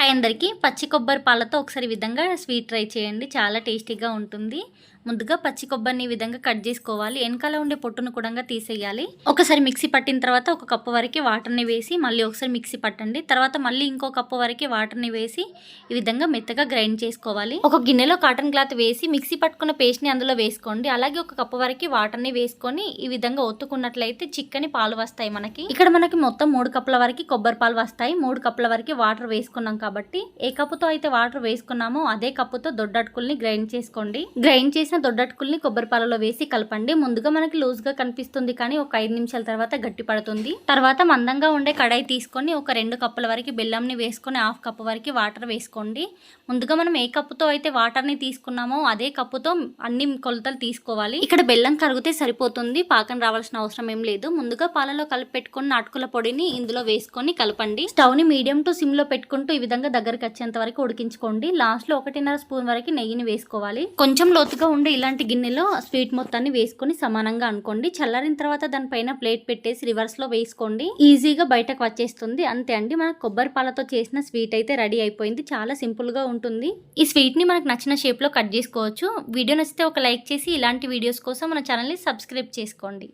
Hi అందరికీ పచ్చి కొబ్బరి పాలతో ఒకసారి విధంగా స్వీట్ ట్రై చేయండి. చాలా టేస్టీగా ఉంటుంది. ముందుగా పచ్చి కొబ్బరిని ఈ విధంగా కట్ చేసుకోవాలి. వెనకాల ఉండే పొట్టును కూడా తీసేయాలి. ఒకసారి మిక్సీ పట్టిన తర్వాత ఒక కప్పు వరకు వాటర్ని వేసి మళ్ళీ ఒకసారి మిక్సీ పట్టండి. తర్వాత మళ్ళీ ఇంకో కప్పు వరకు వాటర్ని వేసి ఈ విధంగా మెత్తగా గ్రైండ్ చేసుకోవాలి. ఒక గిన్నెలో కాటన్ క్లాత్ వేసి మిక్సీ పట్టుకున్న పేస్ట్ని అందులో వేసుకోండి. అలాగే ఒక కప్పు వరకు వాటర్ని వేసుకొని ఈ విధంగా ఒత్తుకున్నట్లయితే చిక్కని పాలు వస్తాయి మనకి. ఇక్కడ మనకి మొత్తం మూడు కప్పుల వరకు కొబ్బరి పాలు వస్తాయి. మూడు కప్పుల వరకు వాటర్ వేసుకున్నాం కాబట్టి ఏ కప్పుతో అయితే వాటర్ వేసుకున్నామో అదే కప్పుతో దొడ్డటుకుల్ని గ్రైండ్ చేసుకోండి. గ్రైండ్ చేసిన దొడ్డటుకుల్ని కొబ్బరి పాలలో వేసి కలపండి. ముందుగా మనకి లూజ్గా కనిపిస్తుంది కానీ ఒక ఐదు నిమిషాల తర్వాత గట్టి పడుతుంది. తర్వాత మందంగా ఉండే కడాయి తీసుకొని ఒక రెండు కప్పుల వరకు బెల్లంని వేసుకొని హాఫ్ కప్పు వరకు వాటర్ వేసుకోండి. ముందుగా మనం ఏ కప్పుతో అయితే వాటర్ని తీసుకున్నామో అదే కప్పుతో అన్ని కొలతలు తీసుకోవాలి. ఇక్కడ బెల్లం కరిగితే సరిపోతుంది. పాకం రావాల్సిన అవసరం ఏం లేదు. ముందుగా పాలలో కలిపి పెట్టుకున్న అటుకుల పొడిని ఇందులో వేసుకొని కలపండి. స్టవ్ని మీడియం టు సిమ్లో పెట్టుకుంటూ ఈ విధంగా దగ్గరికి వచ్చేంత వరకు ఉడికించుకోండి. లాస్ట్లో ఒకటిన్నర స్పూన్ వరకు నెయ్యిని వేసుకోవాలి. కొంచెం లోతుగా ఉండే ఇలాంటి గిన్నెలో స్వీట్ మొత్తాన్ని వేసుకొని సమానంగా అనుకోండి. చల్లారిన తర్వాత దానిపైన ప్లేట్ పెట్టేసి రివర్స్లో వేసుకోండి. ఈజీగా బయటకు వచ్చేస్తుంది. అంతే అండి. మనకు కొబ్బరి పాలతో చేసిన స్వీట్ అయితే రెడీ అయిపోయింది. చాలా సింపుల్గా ఉంటుంది. ఈ స్వీట్ని మనకు నచ్చిన షేప్లో కట్ చేసుకోవచ్చు. వీడియో నచ్చితే ఒక లైక్ చేసి ఇలాంటి వీడియోస్ కోసం మన ఛానల్ని సబ్స్క్రైబ్ చేసుకోండి.